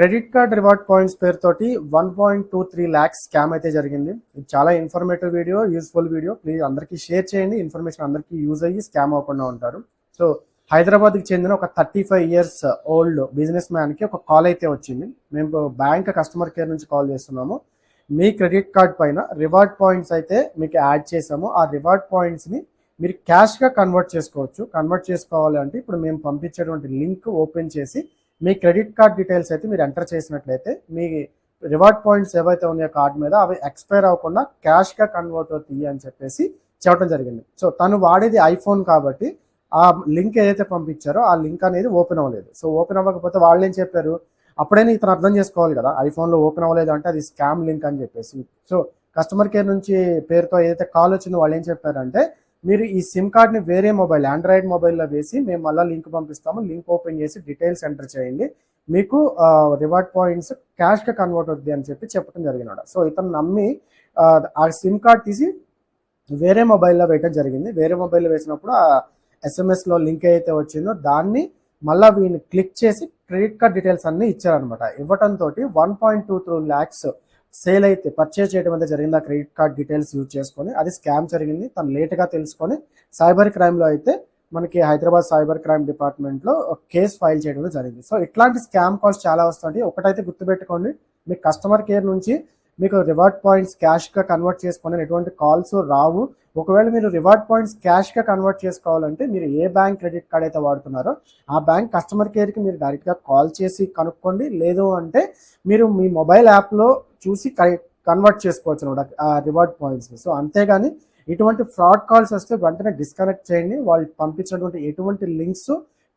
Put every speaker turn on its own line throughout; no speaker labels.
Credit card reward points పేరుతోటి one point two three lakhs scam అయితే జరిగింది. ఇది చాలా informative video useful video. Please అందరికీ షేర్ చేయండి. ఇన్ఫర్మేషన్ అందరికీ యూజ్ అయ్యి స్కామ్ అవ్వకుండా ఉంటారు. సో హైదరాబాద్కి చెందిన ఒక thirty five years old business మ్యాన్కి ఒక కాల్ అయితే వచ్చింది. మేము బ్యాంక్ కస్టమర్ కేర్ నుంచి కాల్ చేస్తున్నాము. మీ క్రెడిట్ కార్డ్ పైన రివార్డ్ పాయింట్స్ అయితే మీకు యాడ్ చేసాము ఆ రివార్డ్ పాయింట్స్ని మీరు క్యాష్గా కన్వర్ట్ చేసుకోవచ్చు. కన్వర్ట్ చేసుకోవాలి అంటే ఇప్పుడు మేము పంపించేటువంటి లింక్ ఓపెన్ చేసి మీ క్రెడిట్ కార్డ్ డీటెయిల్స్ అయితే మీరు ఎంటర్ చేసినట్లయితే మీ రివార్డ్ పాయింట్స్ ఏవైతే ఉన్నాయో కార్డ్ మీద అవి ఎక్స్పైర్ అవ్వకుండా క్యాష్గా కన్వర్ట్ అవుతాయి అని చెప్పేసి చెప్పడం జరిగింది. సో తను వాడేది ఐఫోన్ కాబట్టి ఆ లింక్ ఏదైతే పంపించారో ఆ లింక్ అనేది ఓపెన్ అవ్వలేదు. సో ఓపెన్ అవ్వకపోతే వాళ్ళు ఏం చెప్పారు? అప్పుడైనా ఇతను అర్థం చేసుకోవాలి కదా ఐఫోన్లో ఓపెన్ అవ్వలేదు అంటే అది స్కామ్ లింక్ అని చెప్పేసి. సో కస్టమర్ కేర్ నుంచి పేరుతో ఏదైతే కాల్ వచ్చిందో వాళ్ళు ఏం చెప్పారంటే మీరు ఈ సిమ్ కార్డ్ని వేరే మొబైల్ ఆండ్రాయిడ్ మొబైల్లో వేసి మేము మళ్ళీ లింక్ పంపిస్తాము. లింక్ ఓపెన్ చేసి డీటెయిల్స్ ఎంటర్ చేయండి. మీకు రివార్డ్ పాయింట్స్ క్యాష్గా కన్వర్ట్ అవుద్ది అని చెప్పి చెప్పడం జరిగినాడు. సో ఇతను నమ్మి ఆ, సిమ్ కార్డ్ తీసి వేరే మొబైల్లో వేయటం జరిగింది. వేరే మొబైల్లో వేసినప్పుడు ఆ ఎస్ఎంఎస్లో లింక్ అయితే వచ్చిందో దాన్ని మళ్ళీ వీళ్ళు క్లిక్ చేసి క్రెడిట్ కార్డ్ డీటెయిల్స్ అన్నీ ఇచ్చారనమాట ఇవ్వటంతో one point two three lakhs sale అయితే పర్చేజ్ చేయడం అయితే జరిగింది. ఆ క్రెడిట్ కార్డ్ డీటెయిల్స్ యూజ్ చేసుకొని అది స్కామ్ జరిగింది. తను లేట్గా తెలుసుకొని సైబర్ క్రైమ్లో అయితే మనకి హైదరాబాద్ సైబర్ క్రైమ్ డిపార్ట్మెంట్లో కేసు ఫైల్ చేయడం జరిగింది. సో ఇట్లాంటి స్కామ్ కాల్స్ చాలా వస్తుంటాయి. ఒకటైతే గుర్తుపెట్టుకోండి. మీ కస్టమర్ కేర్ నుంచి మీకు రివార్డ్ పాయింట్స్ క్యాష్గా కన్వర్ట్ చేసుకుని ఎటువంటి కాల్స్ రావు. ఒకవేళ మీరు రివార్డ్ పాయింట్స్ క్యాష్గా కన్వర్ట్ చేసుకోవాలంటే మీరు ఏ బ్యాంక్ క్రెడిట్ కార్డ్ అయితే వాడుతున్నారో ఆ బ్యాంక్ కస్టమర్ కేర్కి మీరు డైరెక్ట్గా కాల్ చేసి కనుక్కోండి. లేదు అంటే మీరు మీ మొబైల్ యాప్లో చూసి కన్వర్ట్ చేసుకోవచ్చు అనమాట ఆ రివార్డ్ పాయింట్స్ సో అంతేగాని ఇటువంటి ఫ్రాడ్ కాల్స్ వస్తే వెంటనే డిస్కనెక్ట్ చేయండి. వాళ్ళు పంపించినటువంటి ఎటువంటి లింక్స్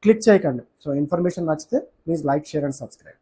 క్లిక్ చేయకండి. సో ఇన్ఫర్మేషన్ నచ్చితే please like share and subscribe